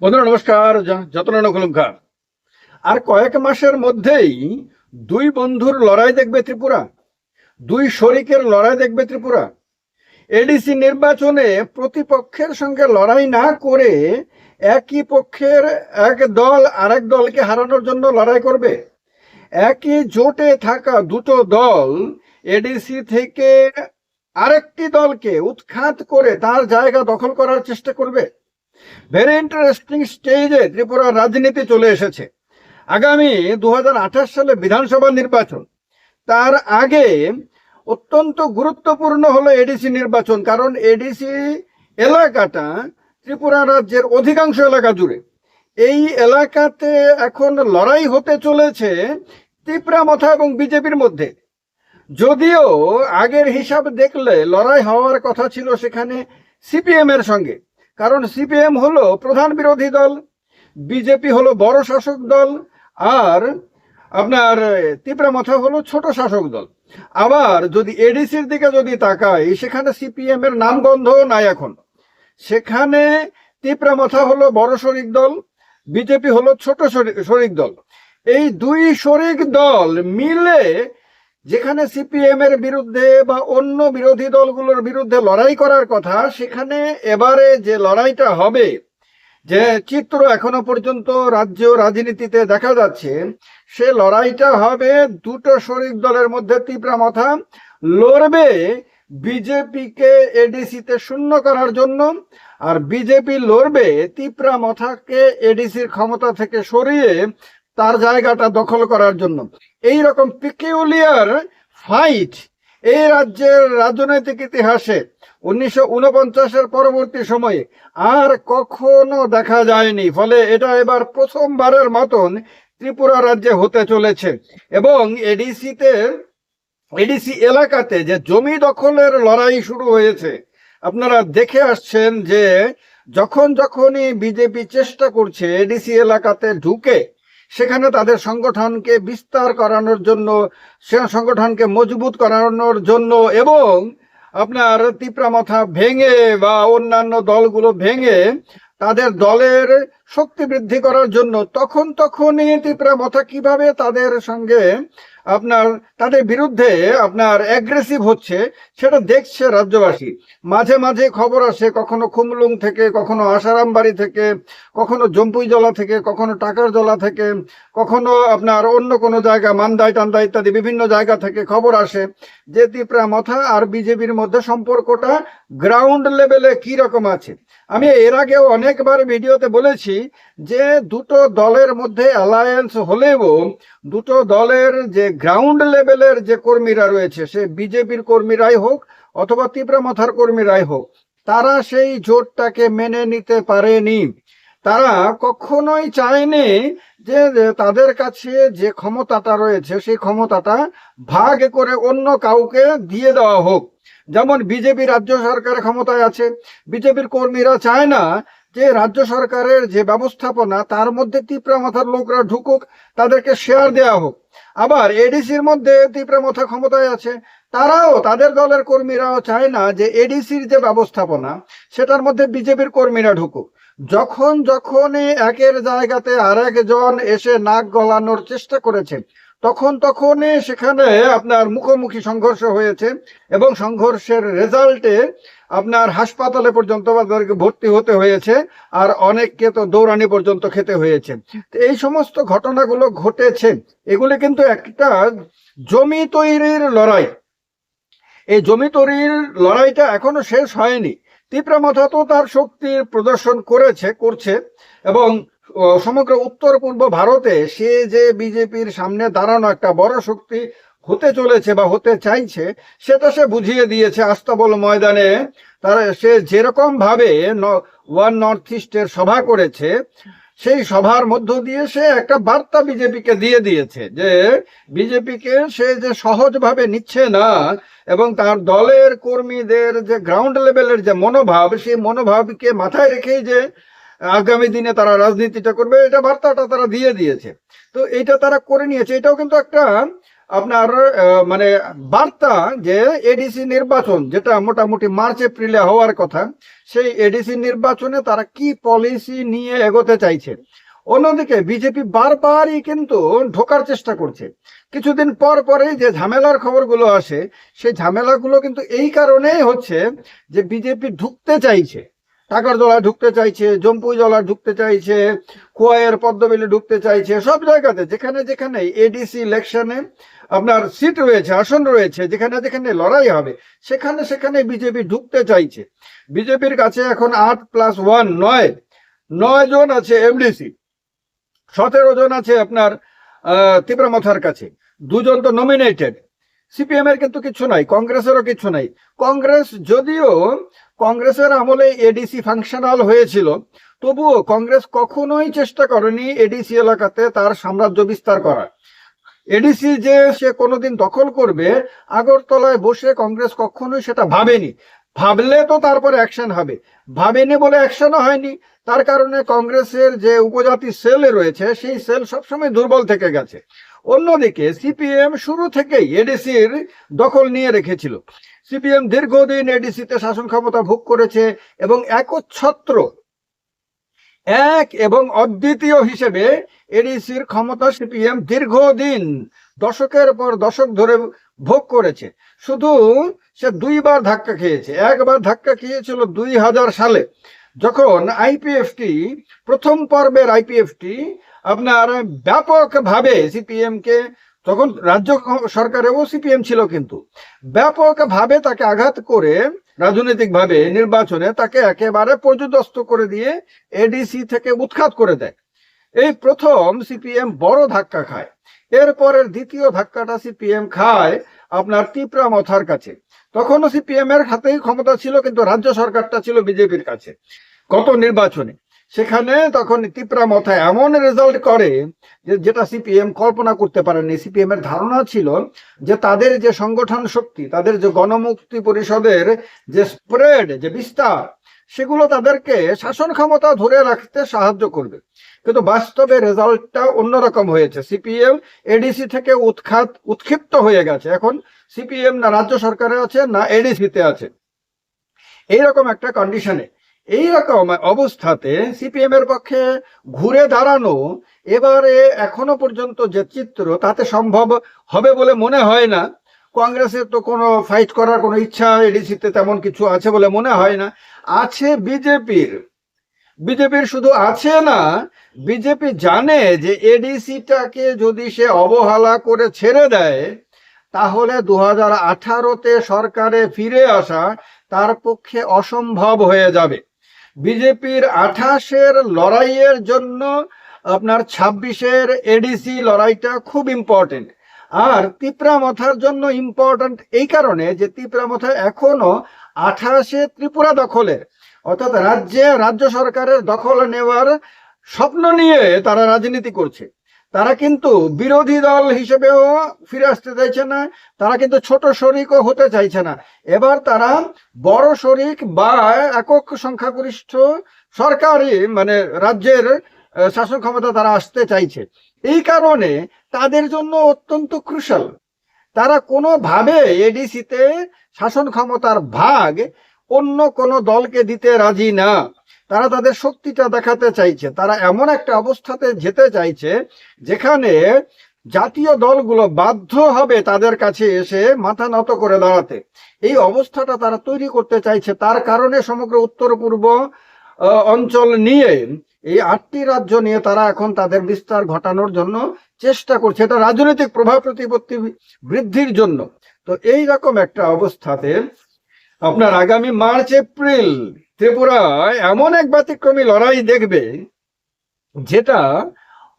বন্ধুরা, নমস্কার। যতন খুলুমখার আর কয়েক মাসের মধ্যেই দুই বন্ধুর লড়াই দেখবে ত্রিপুরা। দুই শরিকের লড়াই দেখবে ত্রিপুরা। এডিসি নির্বাচনে প্রতিপক্ষের সঙ্গে লড়াই না করে একই পক্ষের এক দল আরেক দলকে হারানোর জন্য লড়াই করবে। একই জোটে থাকা দুটো দল এডিসি থেকে আরেকটি দলকে উৎখাত করে তার জায়গা দখল করার চেষ্টা করবে। ভেরি ইন্টারেস্টিং স্টেজে ত্রিপুরার রাজনীতি চলে এসেছে। আগামী দু হাজার আঠাশ সালে বিধানসভা নির্বাচন। তার আগে অত্যন্ত গুরুত্বপূর্ণ হলো এডিসি নির্বাচন, কারণ এডিসি এলাকাটা ত্রিপুরা রাজ্যের অধিকাংশ এলাকা জুড়ে। এই এলাকাতে এখন লড়াই হতে চলেছে ত্রিপুরা মাথা এবং বিজেপির মধ্যে। যদিও আগের হিসাব দেখলে লড়াই হওয়ার কথা ছিল সেখানে সিপিএম এর সঙ্গে। কারণ সিপিএম হলো প্রধান বিরোধী দল, বিজেপি হলো বড় শাসক দল, আর আপনার ত্রিপুরা মাথা হলো ছোট শাসক দল। আবার যদি এডিসির দিকে যদি তাকাই, সেখানে সিপিএম এর নামগন্ধ নাই এখন। সেখানে ত্রিপুরা মাথা হলো বড় শরিক দল, বিজেপি হলো ছোট শরি- শরিক দল। এই দুই শরিক দল মিলে যেখানে সিপিএম এর বিরুদ্ধে বা অন্য বিরোধী দলগুলোর বিরুদ্ধে লড়াই করার কথা, সেখানে এবারে যে লড়াইটা হবে, যে চিত্র এখনও পর্যন্ত রাজ্য রাজনীতিতে দেখা যাচ্ছে, সে লড়াইটা হবে দুটো শরিক দলের মধ্যে তীব্রা মাথা, লড়বে বিজেপিকে এডিসিতে শূন্য করার জন্য, আর বিজেপি লড়বে তিপ্রা মাথাকে এডিসির ক্ষমতা থেকে সরিয়ে তার জায়গাটা দখল করার জন্য। এই রকম পিকিউলিয়ার ফাইট এই রাজ্যের রাজনৈতিক ইতিহাসে উনিশশো উনপঞ্চাশের পরবর্তী সময়ে আর কখনো দেখা যায়নি। ফলে এটা এবার প্রথমবারের মতন ত্রিপুরা রাজ্যে হতে চলেছে এবং এডিসিতে, এডিসি এলাকাতে যে জমি দখলের লড়াই শুরু হয়েছে, আপনারা দেখে আসছেন যে যখন যখনই বিজেপি চেষ্টা করছে, এডিসি এলাকাতে ঢুকে সেখানে তাদের সংগঠনকে বিস্তার করানোর জন্য, সে সংগঠনকে মজবুত করানোর জন্য এবং আপনার তিপ্রা মাথা ভেঙে বা অন্যান্য দলগুলো ভেঙে তাদের দলের শক্তি বৃদ্ধি করার জন্য তখন তখনই তিপ্রা মাথা কীভাবে তাদের সঙ্গে আপনার, তাদের বিরুদ্ধে আপনার অ্যাগ্রেসিভ হচ্ছে, সেটা দেখছে রাজ্যবাসী। মাঝে মাঝে খবর আসে, কখনো খুমলুং থেকে, কখনো আসারামবাড়ি থেকে, কখনো জম্পুইজলা থেকে, কখনো টাকার জলা থেকে। কখনো আপনার অন্য কোনো জায়গা, মান্দাই টান্দাই ইত্যাদি বিভিন্ন জায়গা থেকে খবর আসে যে তিপ্রা মথা আর বিজেপির মধ্যে সম্পর্কটা গ্রাউন্ড লেভেলে কি রকম আছে। আমি এর আগেও অনেকবার ভিডিওতে বলেছি যে দুটো দলের মধ্যে অ্যালায়েন্স হলেও দুটো দলের যে গ্রাউন্ড লেভেলের যে কর্মীরা রয়েছে, সে বিজেপির কর্মীরাই হোক অথবা তীব্রা মথার কর্মীরাই হোক, তারা সেই জোটটাকে মেনে নিতে পারেনি। তারা কখনোই চায়নি যে তাদের কাছে যে ক্ষমতাটা রয়েছে, সেই ক্ষমতাটা ভাগ করে অন্য কাউকে দিয়ে দেওয়া হোক। যেমন বিজেপি রাজ্য সরকার ক্ষমতায় আছে। বিজেপির কর্মীরা চায় না যে রাজ্য সরকারের যে ব্যবস্থাপনা, তার মধ্যে তিপ্রা মাথার লোকরা ঢুকুক, তাদেরকে শেয়ার দেওয়া হোক। আবার এডিসির মধ্যে তিপ্রা মাথা ক্ষমতায় আছে। তারাও, তাদের দলের কর্মীরাও চায় না যে এডিসির যে ব্যবস্থাপনা, সেটার মধ্যে বিজেপির কর্মীরা ঢুকুক। যখন যখনই একের জায়গাতে আরেকজন এসে নাক গলানোর চেষ্টা করেছে, তখন তখনই সেখানে আপনার মুখোমুখি সংঘর্ষ হয়েছে এবং সংঘর্ষের রেজাল্টে আপনার হাসপাতালে পর্যন্ত তাদেরকে ভর্তি হতে হয়েছে আর অনেককে তো দৌড়ানি পর্যন্ত খেতে হয়েছে। এই সমস্ত ঘটনাগুলো ঘটেছে। এগুলি কিন্তু একটা জমি তৈরির লড়াই। এই জমি তৈরির লড়াইটা এখনও শেষ হয়নি। তীব্রা মাথা তো তার শক্তির প্রদর্শন করেছে, করছে এবং সমগ্র উত্তর পূর্ব ভারতে সে যে বিজেপির সামনে দাঁড়ানো একটা বড় শক্তি হতে চলেছে বা হতে চাইছে সেটা সে বুঝিয়ে দিয়েছে আস্তাবল ময়দানে। তারা, সে যেরকম ভাবে ওয়ান নর্থ ইস্টের সভা করেছে সেই সভার মধ্য দিয়ে সে একটা বার্তা বিজেপিকে দিয়ে দিয়েছে যে বিজেপিকে সে যে সহজভাবে নিচ্ছে না এবং তার দলের কর্মীদের যে গ্রাউন্ড লেভেলের যে মনোভাব, সেই মনোভাবকে মাথায় রেখেই যে আগামী দিনে তারা রাজনীতিটা করবে, এটা বার্তাটা তারা দিয়ে দিয়েছে। তো এটা তারা করে নিয়েছে। এটাও কিন্তু একটা আপনার মানে বার্তা যে এডিসি নির্বাচন, যেটা মোটামুটি মার্চ, এপ্রিলে হওয়ার কথা, সেই এডিসি নির্বাচনে তারা কি পলিসি নিয়ে এগোতে চাইছে? অন্যদিকে বিজেপি বারবারই কিন্তু ঢোকার চেষ্টা করছে। কিছুদিন পর পরেই যে ঝামেলার খবরগুলো আসে, সেই ঝামেলাগুলো কিন্তু এই কারণেই হচ্ছে যে বিজেপি ঢুকতে চাইছে। টাকার জলা ঢুকতে চাইছে জম্পুই জলা ঢুকতে চাইছে কোয়ের পদ্মবিলে ঢুকতে চাইছে, সব জায়গাতে, যেখানে যেখানে এডিসি ইলেকশনে আপনার সিট রয়েছে, আসন রয়েছে, যেখানে যেখানে লড়াই হবে, সেখানে সেখানে বিজেপি ঢুকতে চাইছে। বিজেপির কাছে এখন আট প্লাস ওয়ান নয় নয় জন আছে এমডিসি সতেরো জন আছে আপনার তীব্রমাথার কাছে, দুজন তো নমিনেটেড সিপিএম এর কিন্তু কিছু নাই, কংগ্রেসেরও কিছু নাই। কংগ্রেস যদিও কংগ্রেসের আমলে এডিসি ফাংশনাল হয়েছিল, তবুও কংগ্রেস কখনোই চেষ্টা করেনি এডিসি এলাকাতে তার সাম্রাজ্য বিস্তার করার। এডিসি যে সে কোনোদিন দখল করবে, আগরতলায় বসে কংগ্রেস কখনোই সেটা ভাবেনি। ভাবলে তো তারপরে অ্যাকশন হবে। ভাবেনি বলে অ্যাকশনও হয়নি। তার কারণে কংগ্রেসের যে উপজাতি সেল রয়েছে, সেই সেল সবসময় দুর্বল থেকে গেছে। অন্যদিকে সিপিএম শুরু থেকেই এডিসির দখল নিয়ে রেখেছিল। সিপিএম দীর্ঘদিন এডিসিতে শাসন ক্ষমতা ভোগ করেছে এবং একচ্ছত্র, এক এবং অদ্বিতীয় হিসেবে এডিসির ক্ষমতা সিপিএম দীর্ঘদিন দশকের পর দশক ধরে ভোগ করেছে। শুধু সে দুইবার ধাক্কা খেয়েছে, একবার ধাক্কা খেয়েছিল দুই হাজার সালে, যখন আইপিএফটি, প্রথম পর্বের আইপিএফটি আপনার ব্যাপকভাবে সিপিএম কে, তখন রাজ্য সরকারেও সিপিএম ছিল কিন্তু, ব্যাপকভাবে তাকে আঘাত করে রাজনৈতিকভাবে নির্বাচনে তাকে একেবারে পর্যদস্ত করে দিয়ে এডিসি থেকে উৎখাত করে দেয়। এই প্রথম সিপিএম বড় ধাক্কা খায়। এরপরের দ্বিতীয় ধাক্কাটা সিপিএম খায় আপনার তিপ্রা মথার কাছে। তখনও সিপিএম এর হাতেই ক্ষমতা ছিল কিন্তু রাজ্য সরকারটা ছিল বিজেপির কাছে। গত নির্বাচনে সেখানে তখন তিপ্রা মথা এমন রেজাল্ট করে যে, যেটা সিপিএম কল্পনা করতে পারেনি সিপিএম এর ধারণা ছিল যে, তাদের যে সংগঠন শক্তি, তাদের যে গণমুক্তি পরিষদের যে স্প্রেড যে বিস্তার, সেগুলো তাদেরকে শাসন ক্ষমতা ধরে রাখতে সাহায্য করবে। কিন্তু বাস্তবে রেজাল্টটা অন্যরকম হয়েছে। সিপিএম এডিসি থেকে উৎখাত, উৎক্ষিপ্ত হয়ে গেছে। এখন সিপিএম না রাজ্য সরকারে আছে, না এডিসিতে আছে। এইরকম একটা কন্ডিশনে এইরকম অবস্থাতে সিপিএম এর পক্ষে ঘুরে দাঁড়ানো এবারে এখনও পর্যন্ত যে চিত্র তাতে সম্ভব হবে বলে মনে হয় না। কংগ্রেসের তো কোনো ফাইট করার কোনো ইচ্ছা, এডিসিতে তেমন কিছু আছে বলে মনে হয় না। আছে বিজেপির। বিজেপির শুধু আছে না, বিজেপি জানে যে এডিসিটাকে যদি সে অবহেলা করে ছেড়ে দেয়, তাহলে দু হাজার আঠারোতে সরকারে ফিরে আসা তার পক্ষে অসম্ভব হয়ে যাবে। বিজেপির আঠাশের লড়াইয়ের জন্য আপনার ছাব্বিশের এডিসি লড়াইটা খুব ইম্পর্টেন্ট আর তিপ্রা মথার জন্য ইম্পর্টেন্ট এই কারণে যে তিপ্রা মথা এখনও আঠাশে ত্রিপুরা দখলের। অর্থাৎ রাজ্যে, রাজ্য সরকারের দখল নেওয়ার স্বপ্ন নিয়ে তারা রাজনীতি করছে। তারা কিন্তু বিরোধী দল হিসেবেও ফিরে আসতে চাইছে না, তারা কিন্তু ছোট শরিকও হতে চাইছে না। এবার তারা বড় শরিক বা একক সংখ্যাগরিষ্ঠ সরকারি মানে রাজ্যের শাসন ক্ষমতা তারা আসতে চাইছে। এই কারণে তাদের জন্য অত্যন্ত ক্রুশাল। তারা কোনোভাবে এডিসিতে শাসন ক্ষমতার ভাগ অন্য কোনো দলকে দিতে রাজি না। তারা তাদের শক্তিটা দেখাতে চাইছে। তারা এমন একটা অবস্থাতে যেতে চাইছে, যেখানে জাতীয় দলগুলো বাধ্য হবে তাদের কাছে এসে মাথা নত করে দাঁড়াতে। এই অবস্থাটা তারা তৈরি করতে চাইছে, তার কারণে সমগ্র উত্তর পূর্ব অঞ্চল নিয়ে, এই আটটি রাজ্য নিয়ে তারা এখন তাদের বিস্তার ঘটানোর জন্য চেষ্টা করছে। এটা রাজনৈতিক প্রভাব প্রতিপত্তি বৃদ্ধির জন্য। তো এই রকম একটা অবস্থাতে আপনার আগামী মার্চ, এপ্রিল ত্রিপুরায় এমন এক ব্যতিক্রমী লড়াই দেখবে, যেটা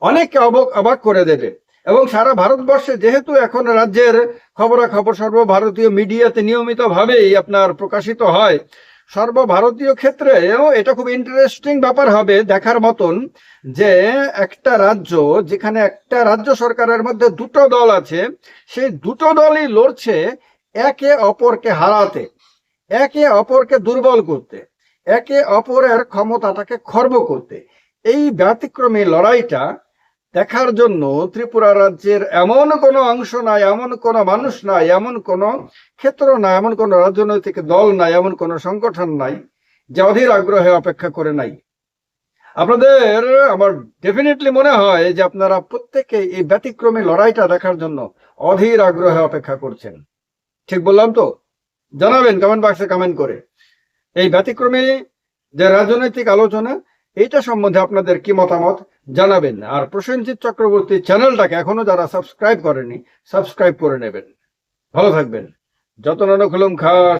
অনেককে অবাক অবাক করে দেবে। এবং সারা ভারতবর্ষে যেহেতু এখন রাজ্যের খবরাখবর সর্বভারতীয় মিডিয়াতে নিয়মিতভাবেই আপনার প্রকাশিত হয়, সর্বভারতীয় ক্ষেত্রেও এটা খুব ইন্টারেস্টিং ব্যাপার হবে দেখার মতন যে একটা রাজ্য, যেখানে একটা রাজ্য সরকারের মধ্যে দুটো দল আছে, সেই দুটো দলই লড়ছে একে অপরকে হারাতে, একে অপরকে দুর্বল করতে। একে অপরের ক্ষমতাটাকে খর্ব করতে। এই ব্যতিক্রমী লড়াইটা দেখার জন্য ত্রিপুরা রাজ্যের এমন কোনো অংশ নাই, এমন কোনো মানুষ নাই, এমন কোনো ক্ষেত্র নাই, এমন কোনো রাজনৈতিক দল নাই, এমন কোনো সংগঠন নাই যে অধীর আগ্রহে অপেক্ষা করে নাই। আপনাদের আমার ডেফিনেটলি মনে হয় যে আপনারা প্রত্যেকে এই ব্যতিক্রমী লড়াইটা দেখার জন্য অধীর আগ্রহে অপেক্ষা করছেন। ঠিক বললাম তো? জানাবেন কমেন্ট বক্সে কমেন্ট করে। এই ব্যতিক্রমে যে রাজনৈতিক আলোচনা, এইটা সম্বন্ধে আপনাদের কি মতামত জানাবেন? আর প্রসেনজিৎ চক্রবর্তী চ্যানেলটাকে এখনও যারা সাবস্ক্রাইব করেনি, সাবস্ক্রাইব করে নেবেন। ভালো থাকবেন। যতন খুলুম খাস।